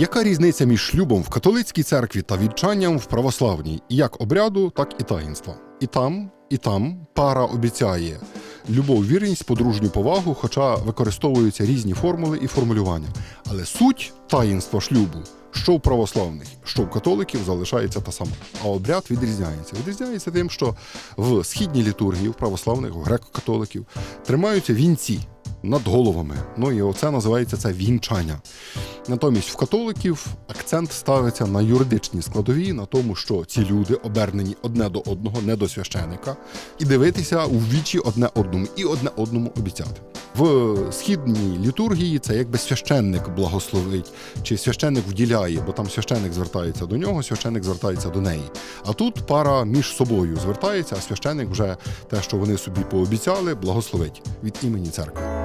Яка різниця між шлюбом в католицькій церкві та вінчанням в православній, як обряду, так і таїнства? І там, і там пара обіцяє любов, вірність, подружню повагу, хоча використовуються різні формули і формулювання. Але суть таїнства шлюбу, що в православних, що в католиків, залишається та сама. А обряд відрізняється. Відрізняється тим, що в східній літургії, в православних, у греко-католиків тримаються вінці над головами. Ну і оце називається це вінчання. Натомість в католиків акцент ставиться на юридичній складовій, на тому, що ці люди обернені одне до одного, не до священика, і дивитися у вічі одне одному і одне одному обіцяти. В східній літургії це якби священник благословить, чи священник вділяє, бо там священник звертається до нього, священник звертається до неї. А тут пара між собою звертається, а священник вже те, що вони собі пообіцяли, благословить від імені церкви.